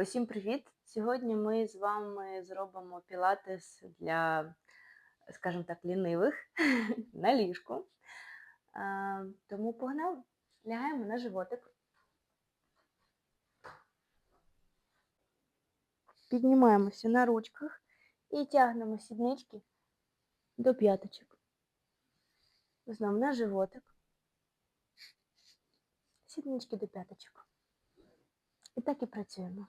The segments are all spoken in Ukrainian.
Усім привіт! Сьогодні ми з вами зробимо пілатес для, скажімо так, лінивих на ліжку. Тому погнали, лягаємо на животик. Піднімаємося на ручках і тягнемо сіднички до п'яточок. Знову на животик. Сіднички до п'яточок. І так і працюємо.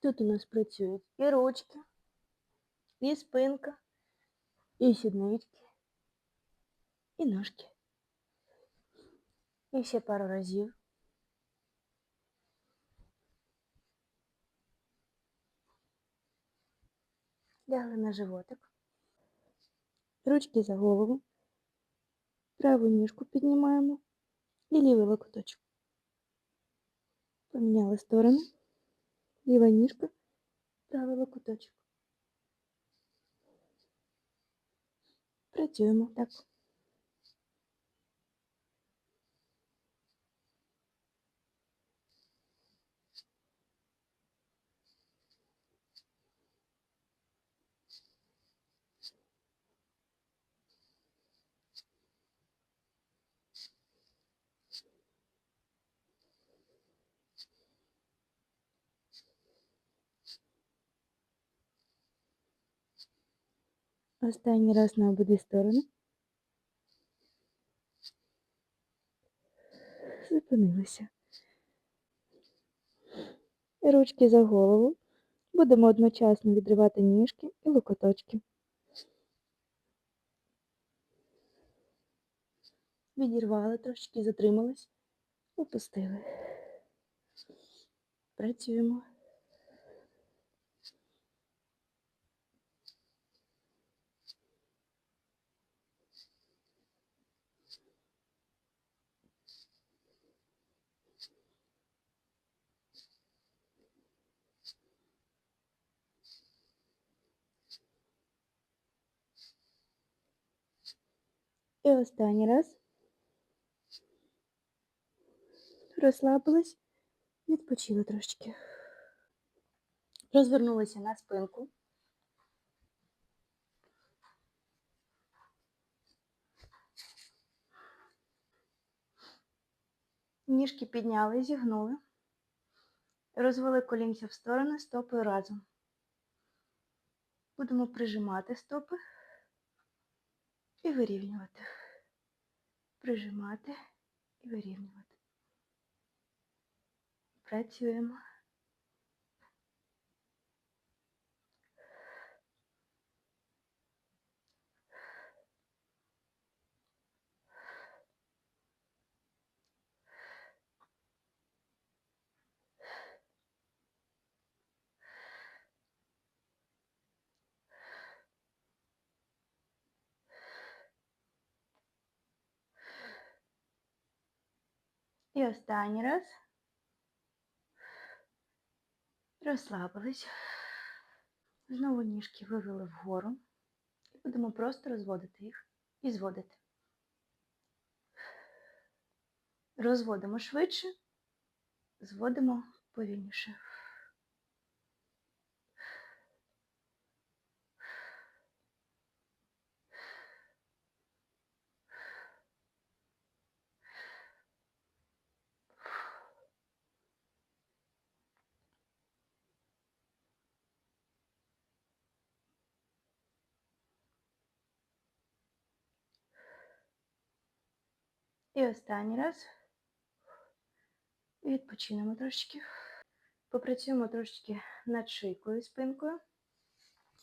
Тут у нас працюють і ручки, і спинка, і сіднички, і ножки. І ще пару разів. Лягли на животик. Ручки за голову. Праву ніжку піднімаємо і лівий локоточок. Поміняли сторону. Ліва ніжка, правий локоточок. Працюємо так. Останній раз на обидві сторони. Зупинилися. Ручки за голову. Будемо одночасно відривати ніжки і локоточки. Відірвали трошечки, затримались, опустили. Працюємо. І останній раз. Розслабились, відпочили трошечки. Розвернулися на спинку. Ніжки підняли, зігнули. Розвели колінця в сторони, стопи разом. Будемо прижимати стопи і вирівнювати. Прижимати і вирівнювати. Працюємо. І останній раз. Розслабились. Знову ніжки вивели вгору. І будемо просто розводити їх і зводити. Розводимо швидше, зводимо повільніше. І останній раз. Відпочинемо трошечки. Попрацюємо трошечки над шийкою спинкою.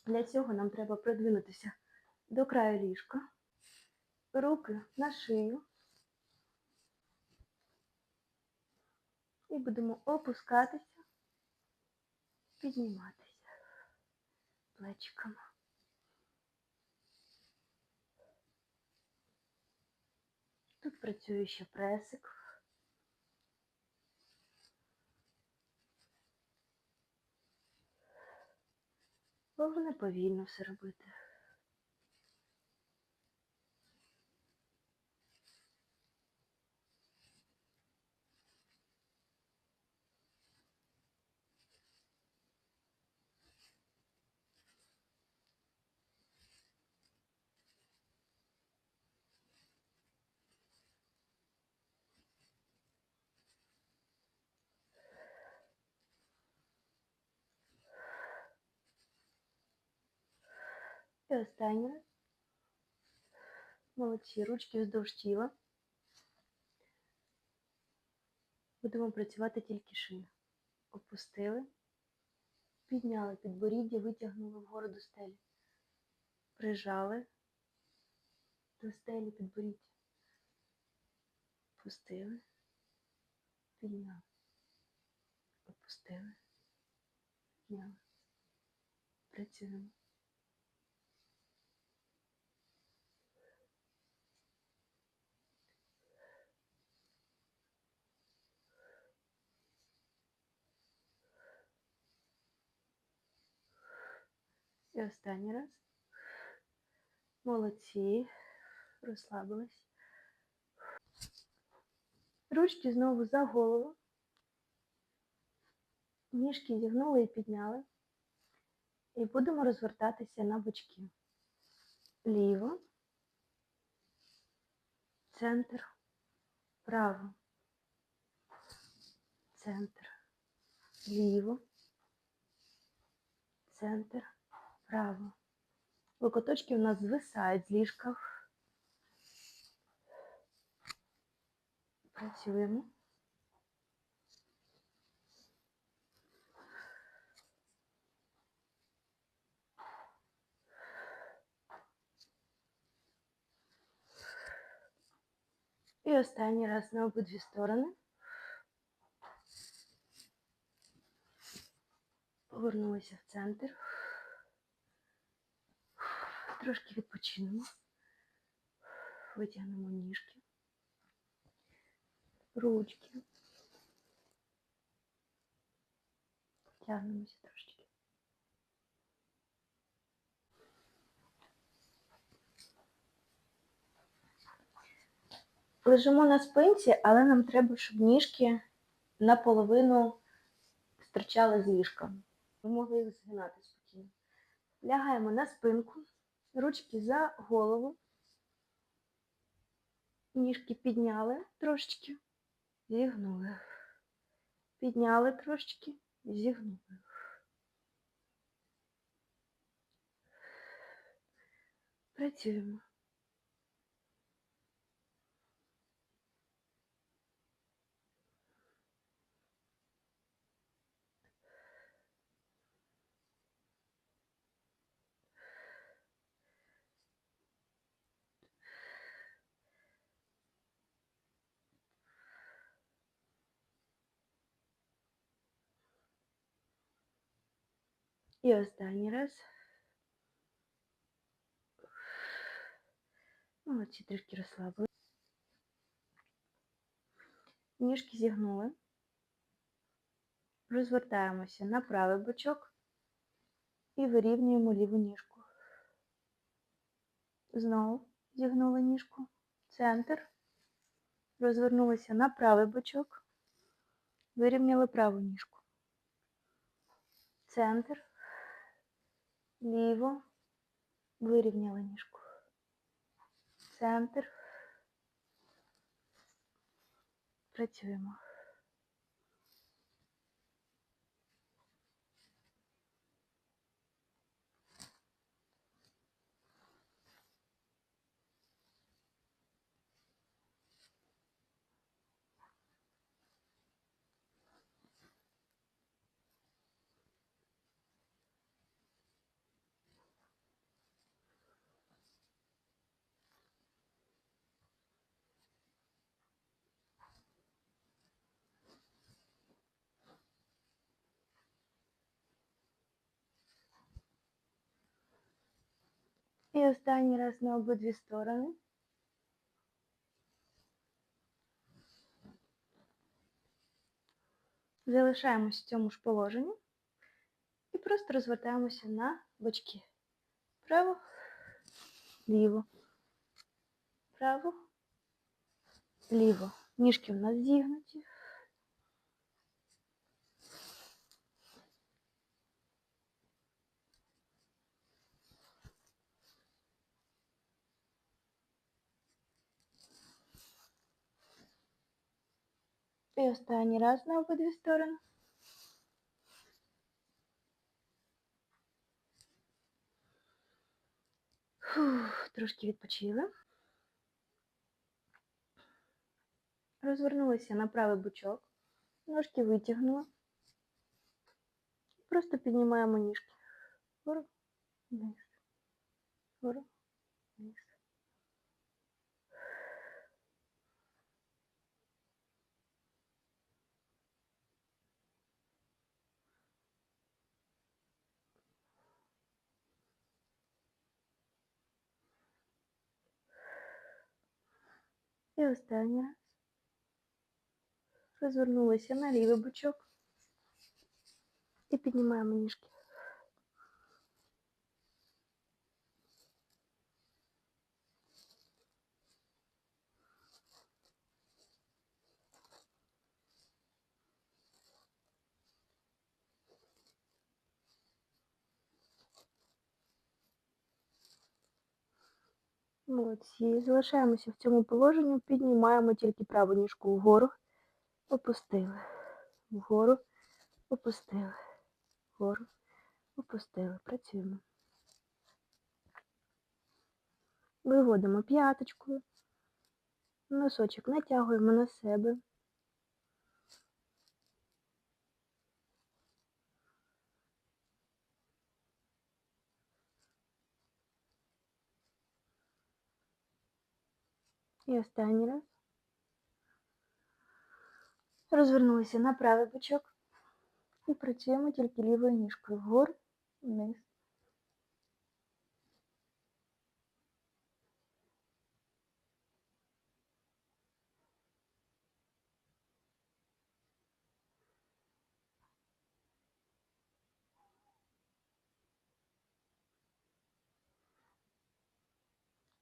Для цього нам треба продвинутися до краю ліжка, руки на шию. І будемо опускатися, підніматися. плечиками. Тут працює ще пресик. Головне повільно все робити. І останнє. Молодці, ручки вздовж тіла. Будемо працювати тільки шия. Опустили, підняли підборіддя, витягнули вгору до стелі. Прижали до стелі підборіддя. Опустили, підняли. Опустили, підняли. Працюємо. І останній раз. Молодці. Розслабились. Ручки знову за голову. Ніжки зігнули і підняли. І будемо розвертатися на бочки. Ліво, центр, право, центр, ліво, центр, право. Локоточки у нас звисають з ліжка. Працюємо. І останній раз на обидві сторони. Повернулися в центр. Трошки відпочинемо. Витягнемо ніжки, ручки. Тягнемося трошки. Лежимо на спинці, але нам треба, щоб ніжки наполовину стирчали з ліжка. Ми могли їх згинати спокійно. Лягаємо на спинку, ручки за голову. Ніжки підняли трошечки, зігнули. Підняли трошечки, зігнули. Працюємо. І останній раз. Молодці, трішки розслабили. Ніжки зігнули. Розвертаємося на правий бочок і вирівнюємо ліву ніжку. Знову зігнули ніжку. Центр. Розвернулися на правий бочок. Вирівняли праву ніжку. Центр. Ліво. Вирівняли ніжку. Центр. Працюємо. І останній раз на обидві сторони. Залишаємось в цьому ж положенні і просто розвертаємося на бочки. Право, ліво, право, ліво. Ніжки у нас зігнуті. І останній раз на обидві сторони. Фух, трошки відпочили. Розвернулися на правий бочок, ножки витягнули. Просто піднімаємо ніжки. Вгору, вниз. Вгору, вниз. І останній раз. Розвернулися на лівий бочок. І піднімаємо ніжки. Молодці. Залишаємося в цьому положенні, піднімаємо тільки праву ніжку вгору, опустили, вгору, опустили, вгору, опустили. Працюємо. Виводимо п'яточку, носочок натягуємо на себе. І останній раз. Розвернулися на правий бочок і працюємо тільки лівою ніжкою вгору, вниз.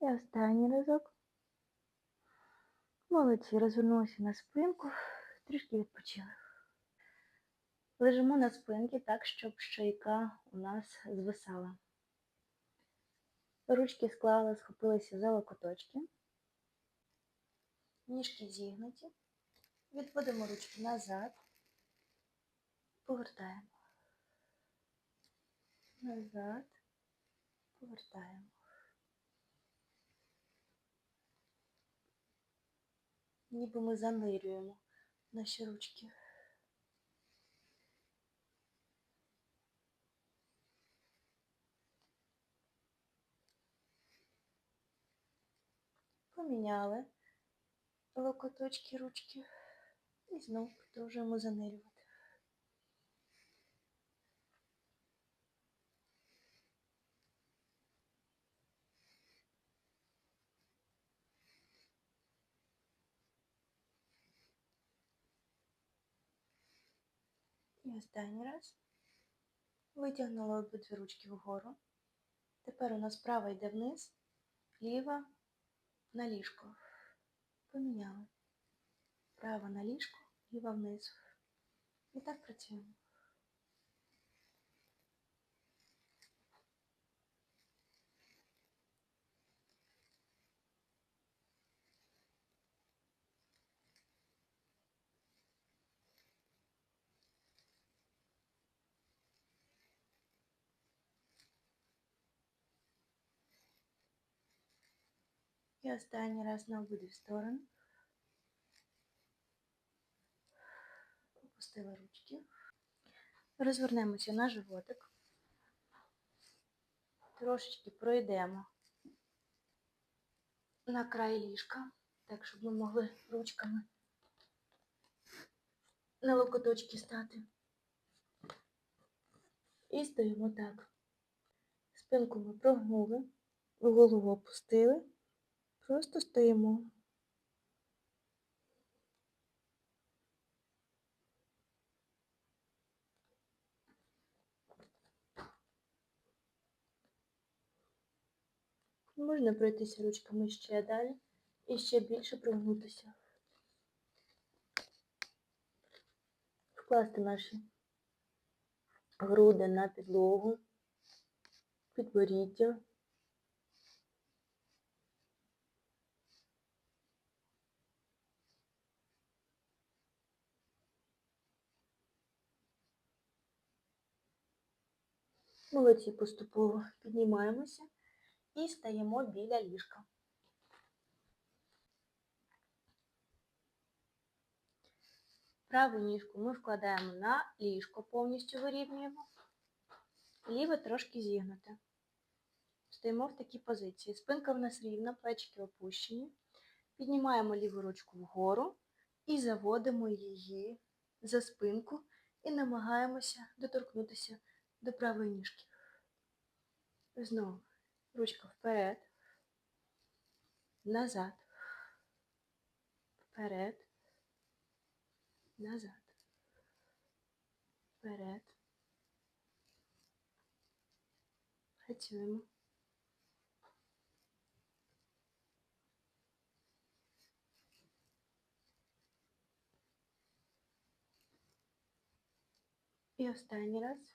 І останній разок. Молодці, розвернулися на спинку, трішки відпочили. Лежимо на спинці так, щоб шийка у нас звисала. Ручки склали, схопилися за локоточки. Ніжки зігнуті. Відводимо ручки назад. Повертаємо. Назад. Повертаємо. Ніби ми занирюємо наші ручки. Поміняли локоточки ручки і знову продовжуємо занирювати. Останній раз. Витягнула обидві ручки вгору. Тепер у нас права йде вниз, ліва на ліжко. Поміняли. Права на ліжко, ліва вниз. І так працюємо. І останній раз на обидві сторони. Опустили ручки. Розвернемося на животик. Трошечки пройдемо на край ліжка, так, щоб ми могли ручками на локоточки стати. І стоїмо так. Спинку ми прогнули, Голову опустили. Просто стоїмо. Можна пройтися ручками ще далі і ще більше прогнутися. Вкласти наші груди на підлогу, підборіддя. Молодці поступово піднімаємося і стаємо біля ліжка. Праву ніжку ми вкладаємо на ліжко, повністю вирівнюємо. Ліве трошки зігнуте. Стоїмо в такій позиції. Спинка в нас рівна, плечики опущені. Піднімаємо ліву ручку вгору і заводимо її за спинку і намагаємося доторкнутися до правої ніжки. Знову ручка вперед, назад, вперед, назад, вперед. Працюємо. І останній раз.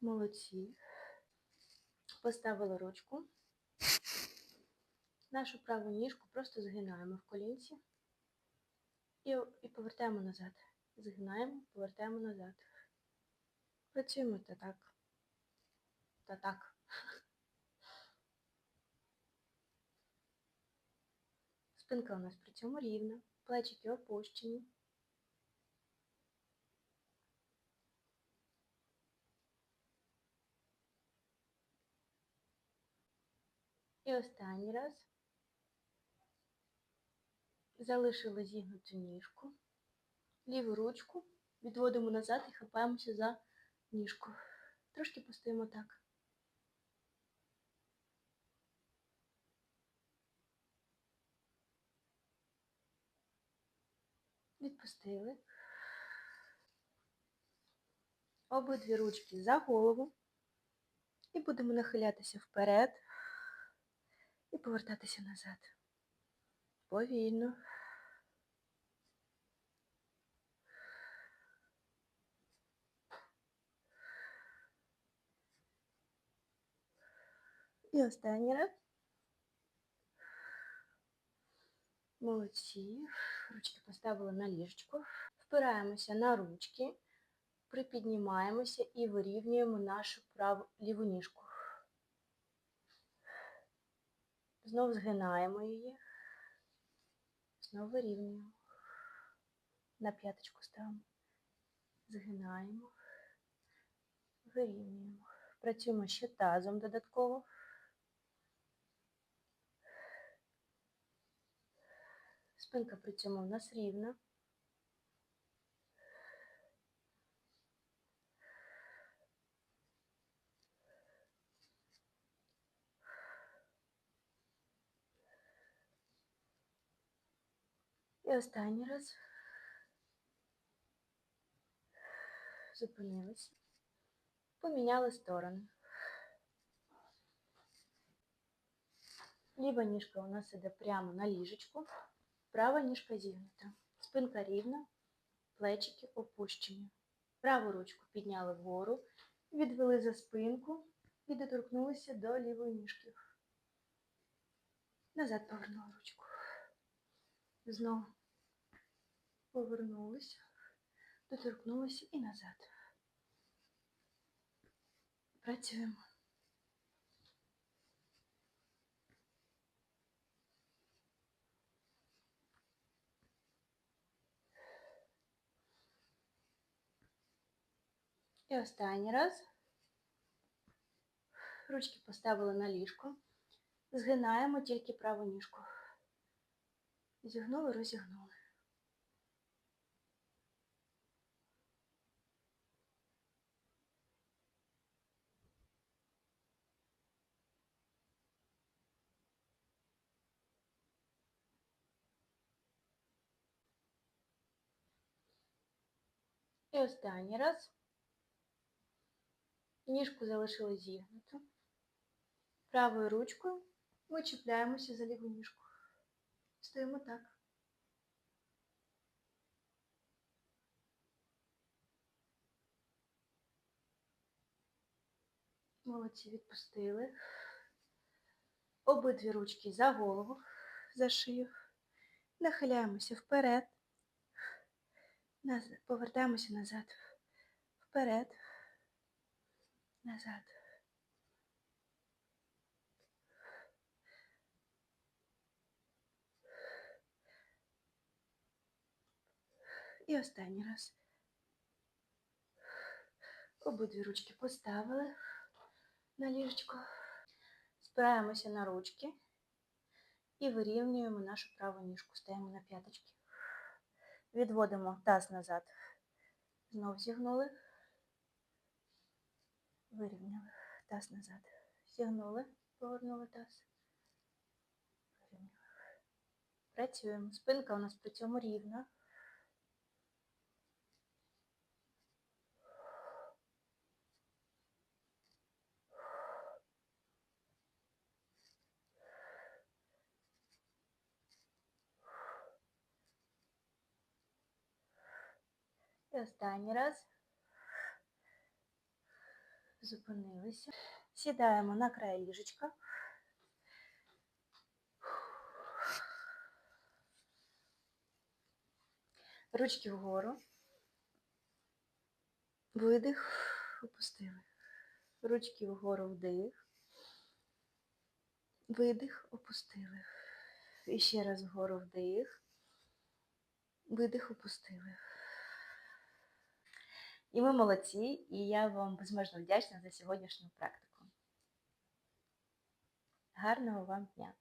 Молодці. Поставили ручку. Нашу праву ніжку просто згинаємо в колінці і, і повертаємо назад. Згинаємо, повертаємо назад. Працюємо та так. Та так. Спинка у нас при цьому рівна, плечики опущені. І останній раз залишили зігнуту ніжку, ліву ручку відводимо назад і хапаємося за ніжку. Трошки постоїмо так. Відпустили. Обидві ручки за голову. І будемо нахилятися вперед і повертатися назад. Повільно. І останній раз. Молодці. Ручки поставили на ліжечко. Впираємося на ручки, припіднімаємося і вирівнюємо нашу праву ліву ніжку. Знову згинаємо її, знову вирівнюємо. На п'яточку ставимо. Згинаємо, вирівнюємо. Працюємо ще тазом додатково. Спинка при цьому в нас рівна. І останній раз. Зупинилися. Поміняли сторони. Ліва ніжка у нас іде прямо на ліжечку, права ніжка зігнута. Спинка рівна, плечики опущені. Праву ручку підняли вгору, відвели за спинку і доторкнулися до лівої ніжки. Назад повернули ручку. Знову повернулися, доторкнулися і назад. Працюємо. І останній раз. Ручки поставили на ліжко. Згинаємо тільки праву ніжку. Зігнули, розігнули. І останній раз. Ніжку залишили зігнуту. Правою ручкою ми чіпляємося за ліву ніжку. Стоїмо так. Молодці, відпустили. Обидві ручки за голову, за шию. Нахиляємося вперед. Повертаємося назад. Вперед. Назад. І останній раз. Обидві ручки поставили на ліжечко. Спираємося на ручки і вирівнюємо нашу праву ніжку. Стаємо на п'яточки. Відводимо таз назад. Знов зігнули. Вирівняли. Таз назад. Зігнули, повернули таз. Вирівняли. Працюємо. Спинка у нас при цьому рівна. І останній раз. Зупинилися. Сідаємо на край ліжечка. Ручки вгору. Видих, опустили. Ручки вгору вдих. Видих, опустили. І ще раз вгору вдих. Видих, опустили. І ви молодці, і я вам безмежно вдячна за сьогоднішню практику. Гарного вам дня!